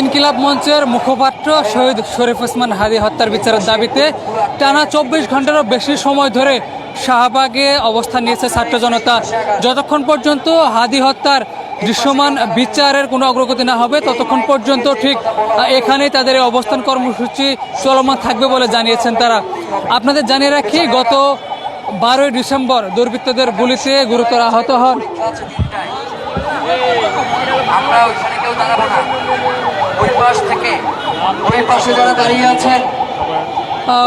ইনকিলাব মঞ্চের মুখপাত্র শহীদ শরীফ ওসমান হাদি হত্যার বিচারের দাবিতে টানা চব্বিশ ঘন্টারও বেশি সময় ধরে শাহবাগে অবস্থান নিয়েছে ছাত্র জনতা। যতক্ষণ পর্যন্ত হাদি হত্যার দৃশ্যমান বিচারের কোনো অগ্রগতি না হবে, ততক্ষণ পর্যন্ত ঠিক এখানেই তাদের অবস্থান কর্মসূচি চলমান থাকবে বলে জানিয়েছেন তারা। আপনাদের জানিয়ে রাখি, গত বারোই ডিসেম্বর দুর্বৃত্তদের গুলিতে গুরুতর আহত হন। আমরা কেউ দাঁড়াবো না। পাশ থেকে ওই পাশে যারা দাঁড়িয়ে আছেন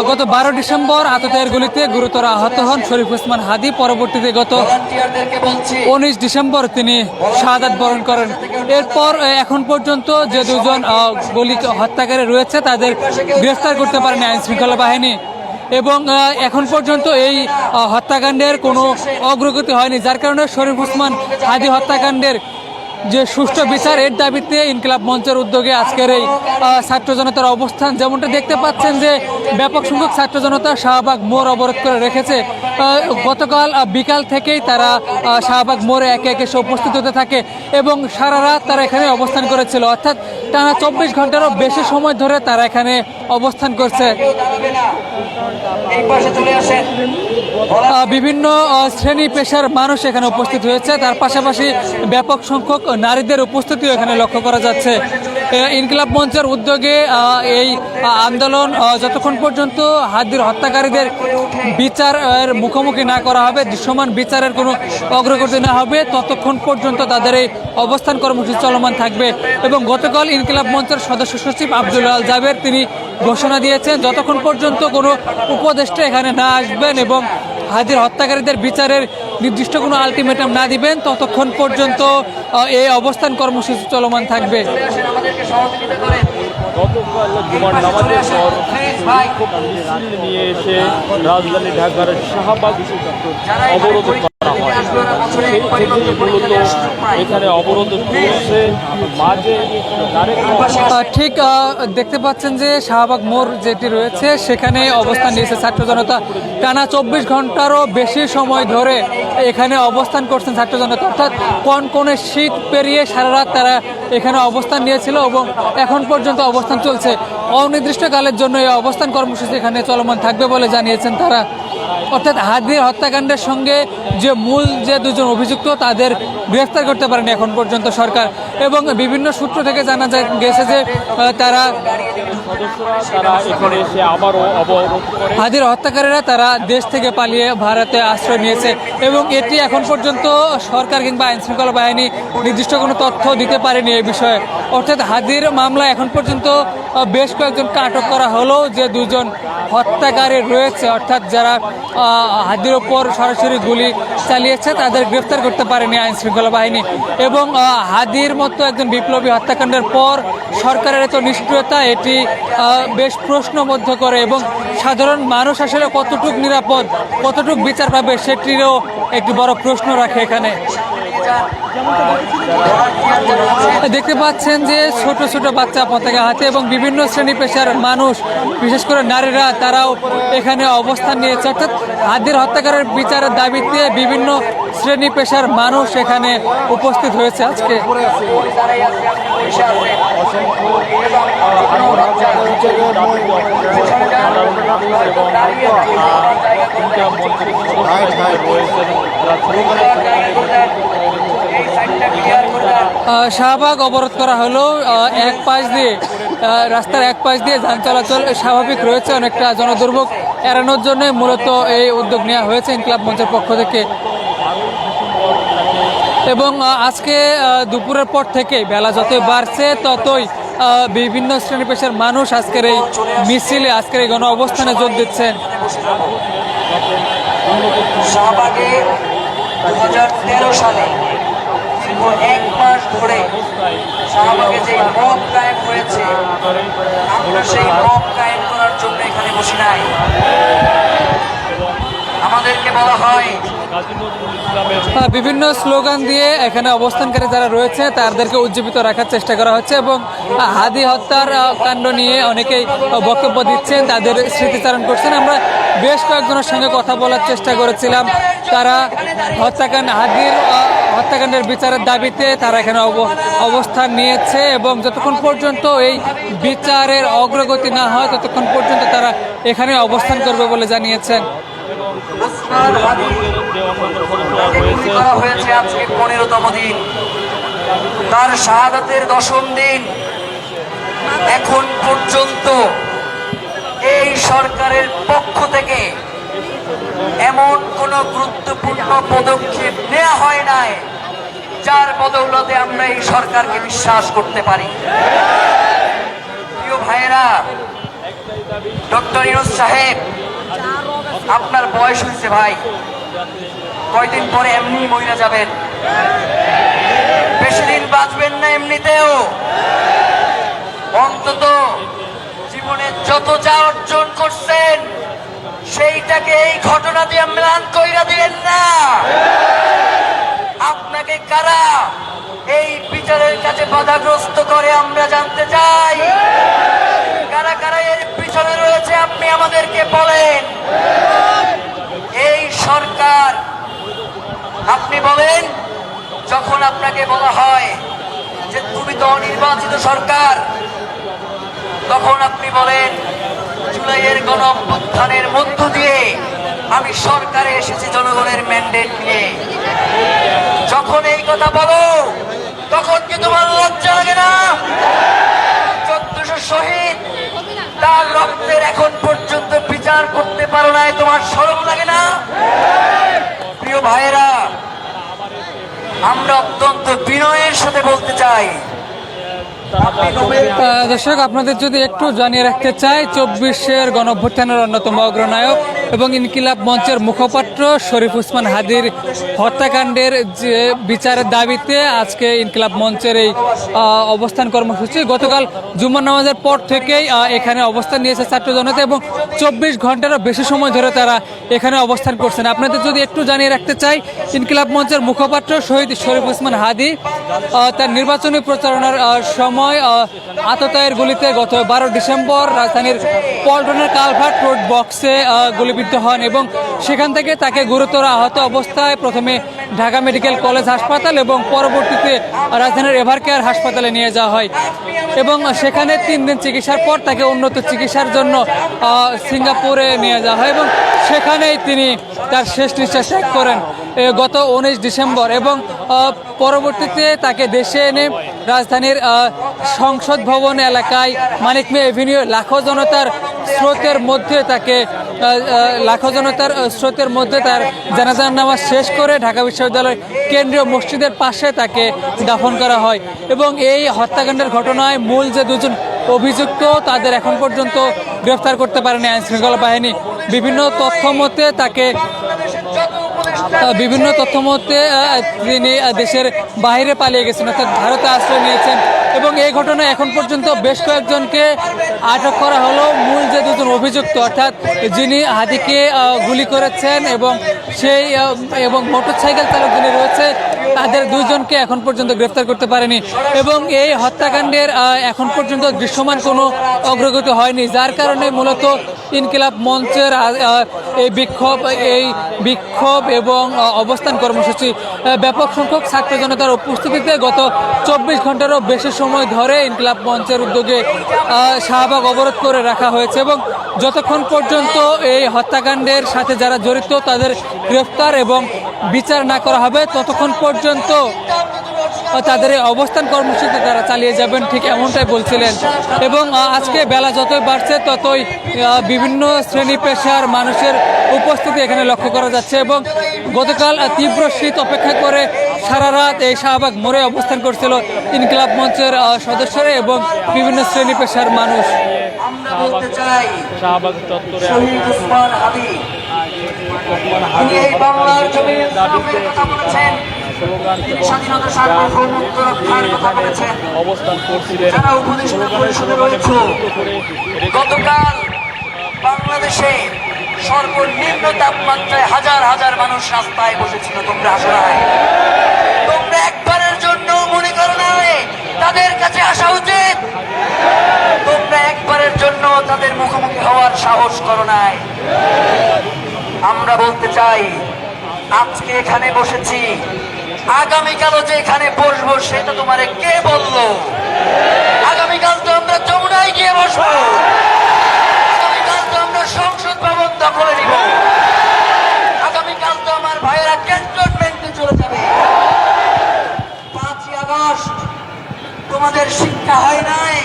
গত বারো ডিসেম্বর আততায়ের গুলিতে গুরুতর আহত হন শরীফ ওসমান হাদি। পরবর্তীতে গত উনিশ ডিসেম্বর তিনি শাহাদাত বরণ করেন। এরপর এখন পর্যন্ত যে দুজন গুলি হত্যাকারী রয়েছে তাদের গ্রেফতার করতে পারেনি আইন শৃঙ্খলা বাহিনী। এবং এখন পর্যন্ত এই হত্যাকাণ্ডের কোনো অগ্রগতি হয়নি। যার কারণে শরীফ ওসমান হাদি হত্যাকাণ্ডের যে সুষ্ঠু বিচার এর দাবিতে ইনকিলাব মঞ্চের উদ্যোগে আজকের এই ছাত্র জনতার অবস্থান। যেমনটা দেখতে পাচ্ছেন যে ব্যাপক সংখ্যক ছাত্র জনতা শাহবাগ মোড় অবরোধ করে রেখেছে। গতকাল বিকাল থেকেই তারা শাহবাগ মোড়ে একে একে এসে উপস্থিত হতে থাকে এবং সারা রাত তারা এখানে অবস্থান করেছিল। অর্থাৎ টানা চব্বিশ ঘন্টারও বেশি সময় ধরে তারা এখানে অবস্থান করছে। বিভিন্ন শ্রেণি পেশার মানুষ এখানে উপস্থিত হয়েছে। তার পাশাপাশি ব্যাপক সংখ্যক নারীদের উপস্থিতিও এখানে লক্ষ্য করা যাচ্ছে। ইনকিলাব মঞ্চের উদ্যোগে এই আন্দোলন যতক্ষণ পর্যন্ত হাদির হত্যাকারীদের বিচার, এর মুখোমুখি না করা হবে, দৃশ্যমান বিচারের কোনো অগ্রগতি না হবে, ততক্ষণ পর্যন্ত তাদের এই অবস্থান কর্মসূচি চলমান থাকবে। এবং গতকাল ইনকিলাব মঞ্চের সদস্য সচিব আব্দুল আল জাবের, তিনি ঘোষণা দিয়েছেন, যতক্ষণ পর্যন্ত কোনো উপদেষ্টা এখানে না আসবেন এবং হাজির হত্যাকারীদের বিচারের নির্দিষ্ট কোনো আলটিমেটাম না দিবেন, ততক্ষণ পর্যন্ত এই অবস্থান কর্মসূচি চলমান থাকবে। নিয়ে এসে রাজধানী ঢাকার শাহবাগ অবরোধ করা হয় সেই থেকেই মূলত এখানে অবরোধ চলছে মাঝে তারেক রহমান আহ, ঠিক আহ, দেখতে পাচ্ছেন যে শাহবাগ মোড় যেটি রয়েছে সেখানে অবস্থান নিয়েছে ছাত্র জনতা। টানা চব্বিশ ঘন্টারও বেশি সময় ধরে এখানে অবস্থান করছেন ছাত্র জনতা। অর্থাৎ কোন কোনে শীত পেরিয়ে সারা রাত তারা এখানে অবস্থান নিয়েছিল এবং এখন পর্যন্ত অবস্থান চলছে। অনির্দিষ্টকালের জন্য এই অবস্থান কর্মসূচি এখানে চলমান থাকবে বলে জানিয়েছেন তারা। অর্থাৎ হাদির হত্যাকাণ্ডের সঙ্গে যে মূল যে দুজন অভিযুক্ত, তাদের গ্রেফতার করতে পারেনি এখন পর্যন্ত সরকার। এবং বিভিন্ন সূত্র থেকে জানা যায় গেছে যে তারা হাদির হত্যাকারীরা তারা দেশ থেকে পালিয়ে ভারতে আশ্রয় নিয়েছে এবং এটি এখন পর্যন্ত সরকার কিংবা আইন শৃঙ্খলা বাহিনী নির্দিষ্ট কোনো তথ্য দিতে পারেনি এই বিষয়ে। অর্থাৎ হাদির মামলা এখন পর্যন্ত বেশ কয়েকজনকে আটক করা হলেও যে দুজন হত্যাকারী রয়েছে। অর্থাৎ যারা হাদির ওপর সরাসরি গুলি চালিয়েছে তাদের গ্রেফতার করতে পারেনি আইন শৃঙ্খলা বাহিনী এবং হাদির মতো একজন বিপ্লবী হত্যাকাণ্ডের পর সরকারের এত নিষ্ক্রিয়তা, এটি বেশ প্রশ্নবদ্ধ করে এবং সাধারণ মানুষ আসলে কতটুক নিরাপদ, কতটুক বিচার পাবে সেটিরও একটি বড় প্রশ্ন রাখে এখানে। দেখতে পাচ্ছেন যে ছোট ছোট বাচ্চা পতাকা হাতে এবং বিভিন্ন শ্রেণি পেশার মানুষ বিশেষ করে নারীরা তারাও এখানে অবস্থান নিয়েছে। অর্থাৎ হাদির হত্যাকারের বিচারের দাবিতে বিভিন্ন শ্রেণি পেশার মানুষ এখানে উপস্থিত হয়েছে আজকে আছে বসে আছে এই সাইডটা ক্লিয়ার করে দেন আহ, শাহবাগ অবরোধ করা হলো এক পাশ দিয়ে রাস্তার এক পাশ দিয়ে যান চলাচল স্বাভাবিক রয়েছে, অনেকটা জনদুর্ভোগ এড়ানোর জন্য মূলত এই উদ্যোগ নেওয়া হয়েছে ইনকলাব মঞ্চের পক্ষ থেকে। এবং আজকে দুপুরের পর থেকে বেলা যতই বাড়ছে, ততই বিভিন্ন শ্রেণি পেশার মানুষ আজকের এই মিছিলে, আজকের এই গণ অবস্থানে যোগ দিচ্ছেন। সালে দীর্ঘ এক মাস ধরে শাহবাগে যে কায়েম হয়েছে আমরা সেই কায়েম করার জন্য এখানে বসে নাই। আমাদেরকে বলা হয় আহ, বিভিন্ন স্লোগান দিয়ে এখানে অবস্থানকারী যারা রয়েছে তাদেরকে উজ্জীবিত রাখার চেষ্টা করা হচ্ছে এবং হাদি হত্যার কাণ্ড নিয়ে অনেকেই বক্তব্য দিচ্ছেন তাদের স্মৃতিচারণ করছেন। আমরা বেশ কয়েকজনের সঙ্গে কথা বলার চেষ্টা করেছিলাম। তারা হত্যাকাণ্ড হাদির হত্যাকাণ্ডের বিচারের দাবিতে তারা এখানে অব- অবস্থান নিয়েছে এবং যতক্ষণ পর্যন্ত এই বিচারের অগ্রগতি না হয়, ততক্ষণ পর্যন্ত তারা এখানে অবস্থান করবে বলে জানিয়েছেন। দিন। তার শাহাদাতের দশম দিন। এখন কোন গুরুত্বপূর্ণ পদক্ষেপ নেওয়া হয় নাই, যার বদৌলতে আমরা এই সরকারকে বিশ্বাস করতে পারি। ভাইয়েরা, ডক্টর ইরোজ সাহেব, আপনার বয়স হয়েছে ভাই। কয়দিন পরে এমনি মহিলা যাবেন। বেশি দিন বাঁচবেন না এমনিতেও। অন্তত জীবনে যত যা অর্জন করছেন সেইটাকে এই ঘটনা দিয়ে ম্লান কইরা দিলেন না। আপনাকে কারা এই বিচারের কাছে বাধাগ্রস্ত করে আমরা জানতে চাই? কারা কারা এর পিছনে রয়েছে আপনি আমাদেরকে বলেন। এই সরকার, আপনি বলেন, যখন আপনাকে বলা হয় যে তুমি তো অনির্বাচিত সরকার, তখন আপনি বলেন জুলাইয়ের গণ অভ্যুত্থানের মধ্য দিয়ে আমি সরকারে এসেছি জনগণের ম্যান্ডেট নিয়ে। যখন এই কথা বলো, তখন কি তোমার লজ্জা লাগে না? চোদ্দশো শহীদ, তার রক্তের এখন পর্যন্ত বিচার করতে পারো নাই, তোমার সরম লাগে না? প্রিয় ভাইয়েরা, আমরা অত্যন্ত বিনয়ের সাথে বলতে চাই দর্শক আপনাদের যদি একটু জানিয়ে রাখতে চাই চব্বিশের গণভ্যুত্থানের অন্যতম অগ্রনায়ক এবং ইনকিলাব মঞ্চের মুখপাত্র শরীফ উসমান হাদির হত্যাকাণ্ডের যে বিচারের দাবিতে আজকে ইনকিলাব মঞ্চের এই অবস্থান কর্মসূচি। গতকাল জুম্মার নামাজের পর থেকেই এখানে অবস্থান নিয়েছে ছাত্র জনতা এবং চব্বিশ ঘন্টারও বেশি সময় ধরে তারা এখানে অবস্থান করছেন। আপনাদের যদি একটু জানিয়ে রাখতে চাই ইনকিলাব মঞ্চের মুখপাত্র শহীদ শরীফ উসমান হাদি তার নির্বাচনী প্রচারণার সময় আততায়ের গুলিতে গত বারো ডিসেম্বর রাজধানীর পল্টনের কালভার্ট রোড বক্সে আহ, গুলিবিদ্ধ হন এবং সেখান থেকে তাকে গুরুতর আহত অবস্থায় প্রথমে ঢাকা মেডিকেল কলেজ হাসপাতাল এবং পরবর্তীতে রাজধানীর এভার কেয়ার হাসপাতালে নিয়ে যাওয়া হয়। এবং সেখানে তিন দিন চিকিৎসার পর তাকে উন্নত চিকিৎসার জন্য সিঙ্গাপুরে নিয়ে যাওয়া হয় এবং সেখানেই তিনি তার শেষ নিঃশ্বাস ত্যাগ করেন গত উনিশ ডিসেম্বর এবং পরবর্তীতে তাকে দেশে এনে রাজধানীর সংসদ ভবন এলাকায় মানিক মে এভিনিউ লাখো জনতার স্রোতের মধ্যে তাকে লাখো জনতার স্রোতের মধ্যে তার জানাজার নামাজ শেষ করে ঢাকা বিশ্ববিদ্যালয়ের কেন্দ্রীয় মসজিদের পাশে তাকে দাফন করা হয়। এবং এই হত্যাকাণ্ডের ঘটনায় মূল যে দুজন অভিযুক্ত, তাদের এখন পর্যন্ত গ্রেফতার করতে পারেনি আইন শৃঙ্খলা বাহিনী। বিভিন্ন তথ্য মতে তাকে বিভিন্ন তথ্য মতে তিনি দেশের বাইরে পালিয়ে গেছেন, অর্থাৎ ভারতে আশ্রয় নিয়েছেন। এবং এই ঘটনায় এখন পর্যন্ত বেশ কয়েকজনকে আটক করা হলো। মূল অভিযুক্ত অর্থাৎ যিনি হাতিকে গুলি করেছেন এবং সেই এবং মোটর সাইকেল চালক যিনি রয়েছে তাদের দুইজনকে এখন পর্যন্ত গ্রেফতার করতে পারেনি এবং এই হত্যাকাণ্ডের এখন পর্যন্ত দৃশ্যমান কোনো অগ্রগতি হয়নি, যার কারণে মূলত ইনকিলাব মঞ্চের এই বিক্ষোভ এই বিক্ষোভ এবং অবস্থান কর্মসূচি ব্যাপক সংখ্যক ছাত্র জনতার উপস্থিতিতে গত চব্বিশ ঘন্টারও বেশি সময় ধরে ইনকিলাব মঞ্চের উদ্যোগে শাহবাগ অবরোধ করে রাখা হয়েছে এবং যতক্ষণ পর্যন্ত এই হত্যাকাণ্ডের সাথে যারা জড়িত তাদের গ্রেফতার এবং বিচার না করা হবে, ততক্ষণ পর্যন্ত তাদের অবস্থান কর্মসূচি তারা চালিয়ে যাবেন ঠিক এমনটাই বলছিলেন। এবং আজকে বেলা যতই বাড়ছে ততই আহ, বিভিন্ন শ্রেণি পেশার মানুষের উপস্থিতি এখানে লক্ষ্য করা যাচ্ছে এবং গতকাল তীব্র শীত অপেক্ষা করে সারা রাত এই শাহবাগ মোড়ে অবস্থান করছিল ইনকিলাব মঞ্চের সদস্যরা এবং বিভিন্ন শ্রেণি পেশার মানুষ। শাহবাগ চত্বরে এই বাংলার জমির দাবিতে স্লোগান সার্বভৌমত্ব তিনি কথা এখানে বলেছেন। অবস্থান করছিলেন স্লোগানে করে গতকাল বাংলাদেশে সর্বনিম্ন তাপমাত্রায় হাজার হাজার মানুষ রাস্তায় বসেছিল তোমরা আসো নাই তোমরা একবারের জন্য মনে করো নাই তাদের কাছে আসা উচিত। তোমরা একবারের জন্য তাদের মুখোমুখি হওয়ার সাহস করো নাই। আমরা বলতে চাই আজকে এখানে বসেছি আগামীকালও যে এখানে বসবো সেটা তোমারে কে বলল? আগামীকাল তো আমরা যমুনায় গিয়ে বসবো। আগামীকাল তো আমরা সংসদ ভবন দখলে নিব। আগামীকাল তো আমার ভাইয়েরা ক্যান্টনমেন্টে চলে যাবে। পাঁচই আগস্ট, তোমাদের শিক্ষা হয় নাই?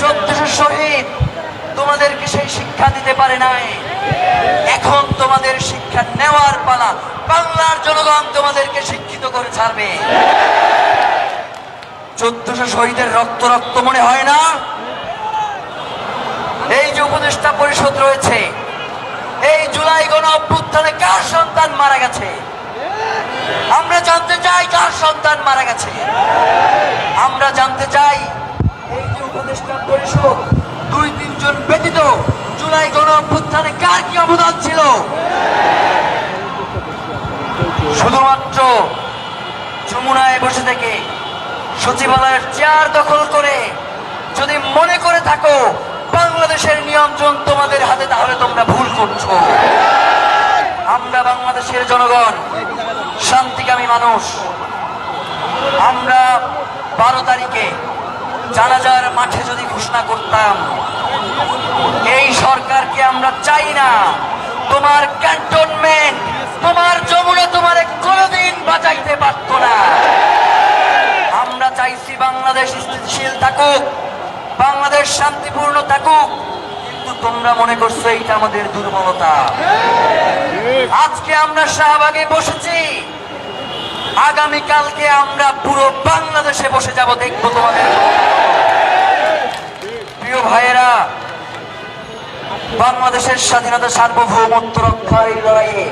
চোদ্দশো শহীদ, তোমাদেরকে সেই শিক্ষা দিতে পারে নাই? এখন তোমাদের শিক্ষা নেওয়ার পালা বাংলার জনগণ তোমাদেরকে শিক্ষিত করে ছাড়বে। চোদ্দশো শহীদের রক্ত রক্ত মনে হয় না? এই যে উপদেষ্টা পরিষদ রয়েছে, এই জুলাই গণ অভ্যুত্থানে কার সন্তান মারা গেছে? আমরা জানতে চাই কার সন্তান মারা গেছে। আমরা জানতে চাই এই যে উপদেষ্টা পরিষদ, দুই তিনজন ব্যতীত জুলাই গণ অভ্যুত্থানে কার কি অবদান ছিল? শুধুমাত্র যমুনায় বসে থেকে সচিবালয়ের চেয়ার দখল করে যদি মনে করে থাকো বাংলাদেশের নিয়ন্ত্রণ তোমাদের হাতে, তাহলে তোমরা ভুল করছ। আমরা বাংলাদেশের জনগণ, শান্তিকামী মানুষ। আমরা বারো তারিখে জানাজার মাঠে যদি ঘোষণা করতাম, এই সরকারকে আমরা চাই না। তোমার ক্যান্টনমেন্ট, তোমার বাঁচাইতে পারত না আমরা চাইছি বাংলাদেশ স্থিতিশীল থাকুক, বাংলাদেশ শান্তিপূর্ণ থাকুক, কিন্তু তোমরা মনে করছ এইটা আমাদের দুর্বলতা। আজকে আমরা শাহবাগে বসেছি। আগামীকালকে আমরা পুরো বাংলাদেশে বসে যাব, দেখব তোমাদের। প্রিয় ভাইয়েরা, বাংলাদেশের স্বাধীনতা সার্বভৌমত্ব রক্ষার এই লড়াইয়ে